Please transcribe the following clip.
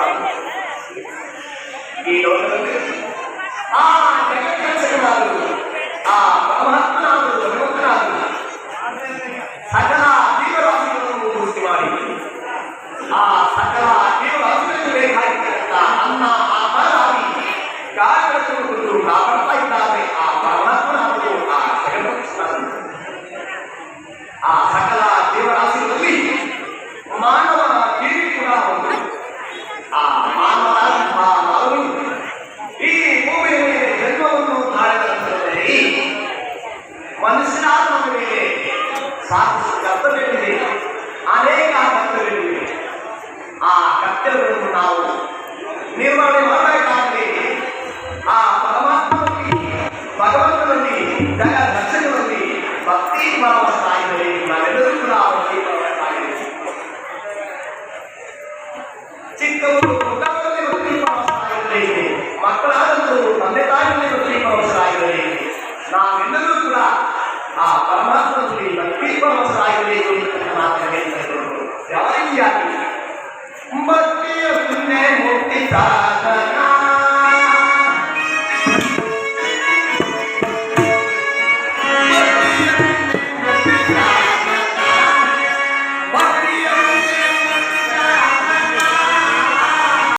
కాదు ఈ లోకంలో ఆ జగద్రక్షకురాలు మనుషులాత్మ ಮೇಲೆ ಸಾಧಿಸಿದ ಕರ್ತವ್ಯವಿದೆ ಅನೇಕ ಕರ್ತವ್ಯಗಳಿವೆ ಆ ಕರ್ತವ್ಯಗಳನ್ನು ನಾವು ನಿರ್ವಹಣೆ ಮಾಡಬೇಕಾದರೆ ಆ ಪರಮಾತ್ಮನಲ್ಲಿ ಭಗವಂತನಲ್ಲಿ ಜಗ ದರ್ಶನದಲ್ಲಿ ಭಕ್ತಿ ಭಾವ ಸ್ಥಾಯಿನಲ್ಲಿ ನಾವೆಲ್ಲರೂ ಕೂಡ ಆ ಭಕ್ತಿ ಭಾವ ಸ್ಥಾಯಿನಲ್ಲಿ ಚಿಕ್ಕವರು ಮಕ್ಕಳಲ್ಲಿ ಭಕ್ತಿ ಭಾವ ಸ್ಥಾಯಿನಲ್ಲಿ ಇದೆ ಮಕ್ಕಳಾದಂತರು ತಂದೆ ತಾಯಿಯಲ್ಲಿ ಭಕ್ತಿ ಭಾವ ಸ್ಥಾಯಿನಲ್ಲಿ ನಾವೆಲ್ಲರೂ ಕೂಡ ಆ ಪರಮಾತ್ಮನಲ್ಲಿ ಭಕ್ತಿ ಭಾವ ಸ್ಥಾಯಿನಲ್ಲಿ ಇರತಕ್ಕಂಥ ಮಾತನ್ನು ಹೇಳ್ತಾ ಇರೋದು